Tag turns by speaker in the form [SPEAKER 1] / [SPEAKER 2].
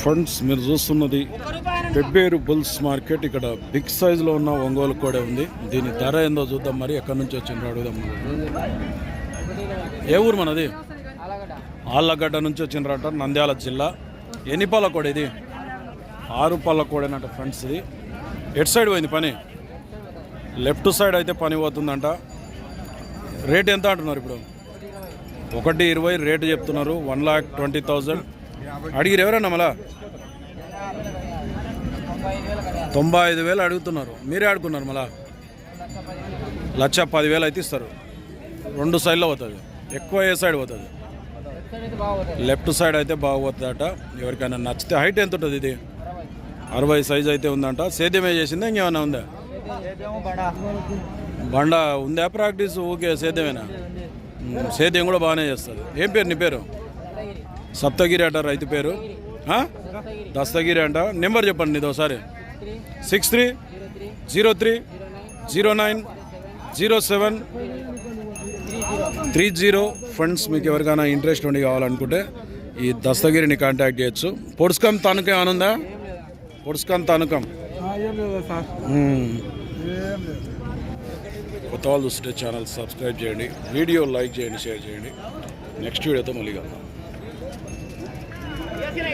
[SPEAKER 1] Friends మీరు చూస్తున్నది Pebberu bulls market. ఇక్కడ బిగ్ సైజులో ఉన్న ఒంగోలు కోడే ఉంది. దీని ధర ఏందో చూద్దాం మరి. ఎక్కడి నుంచి వచ్చిందో అడుగుదాం ఏ ఊరు మనది? ఆళ్ళగడ్డ నుంచి వచ్చిండ్రట నంద్యాల జిల్లా. ఎన్ని పాల ఇది? ఆరు పాల ఫ్రెండ్స్ ఇది. ఎటు సైడ్ పోయింది పని? లెఫ్ట్ సైడ్ అయితే పని పోతుందంట. రేట్ ఎంత అంటున్నారు ఇప్పుడు? ఒకటి ఇరవై రేటు చెప్తున్నారు. One lakh twenty thousand. అడిగిరు ఎవరన్నా మళ్ళా? తొంభై ఐదు వేలు అడుగుతున్నారు. మీరే ఆడుకున్నారు మళ్ళా? లక్ష పదివేలు అయితే ఇస్తారు. రెండు సైడ్లో పోతుంది. ఎక్కువ ఏ సైడ్ పోతుంది? లెఫ్ట్ సైడ్ అయితే బాగుపోతుందట. ఎవరికైనా నచ్చితే హైట్ ఎంత ఉంటుంది ఇది? అరవై సైజ్ అయితే ఉందంట. సేద్యమే చేసిందా? ఇంకేమైనా ఉందా? బండ ఉందా? ప్రాక్టీస్? ఓకే సేద్యమేనా? సేద్యం కూడా బాగానే చేస్తుంది. ఏం పేరు నీ పేరు? సప్తగిరి అంట రైతు పేరు. దస్తగిరి అంట. నెంబర్ చెప్పండి నీది ఒకసారి. Six three zero three zero nine zero seven three zero. Friends మీకు ఎవరికైనా ఇంట్రెస్ట్ ఉండి కావాలనుకుంటే ఈ దస్తగిరిని కాంటాక్ట్ చేయొచ్చు. పొడుస్కం తణుకం ఏమైనా ఉందా పొడుస్కం తణుకం. కొత్త వాళ్ళు చూస్తుంటే ఛానల్ సబ్స్క్రైబ్ చేయండి. వీడియో లైక్ చేయండి షేర్ చేయండి. నెక్స్ట్ వీడియోతో మళ్ళీ కలుద్దాం. Gracias.